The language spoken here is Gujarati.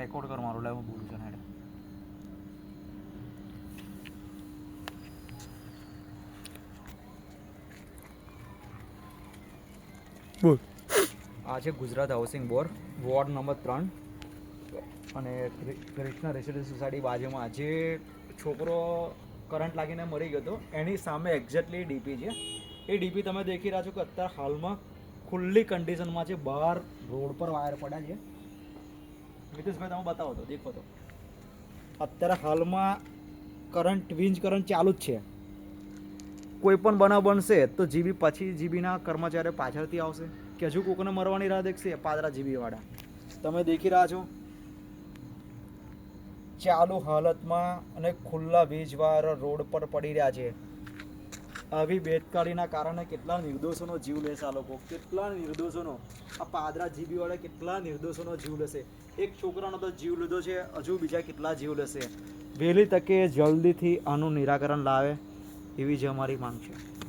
રેકોર્ડ કર મારું લાઈવ બોલું છું હેડ બોલ. આ છે Gujarat housing board ward number ત્રણ. અને કૃષ્ણ રેસિડેન્સી સોસાયટી બાજુમાં જે છોકરો કરંટ લાગીને મરી ગયો હતો એની સામે એક્ઝેક્ટલી ડીપી છે. એ ડીપી તમે દેખી રહ્યા છો કે અત્યારે હાલમાં ખુલ્લી કન્ડિશનમાં છે બહાર રોડ પર વાયર પડ્યા છે. મિતેશભાઈ તમે બતાવો તો દેખો તો. અત્યારે હાલમાં કરંટ વીજ કરંટ ચાલુ જ છે. કોઈ પણ બનાવ બનશે તો જીબી પછી જીબીના કર્મચારીઓ પાછળથી આવશે. કે હજુ કોકને મરવાની રાહ દેખશે પાદરા જીબીવાળા તમે દેખી રહ્યા છો? ચાલુ હાલતમાં અને ખુલ્લા વીજવાળા રોડ પર પડી રહ્યા છે. આવી બેદકારીના કારણે કેટલા નિર્દોષોનો જીવ લેશે આ લોકો? કેટલા નિર્દોષોનો? આ પાદરા જીબીવાળા કેટલા નિર્દોષોનો જીવ લેશે? એક છોકરાનો તો જીવ લીધો છે, હજુ બીજા કેટલા જીવ લેશે? વહેલી તકે જલ્દીથી આનું નિરાકરણ લાવે, એવી જ અમારી માંગ છે.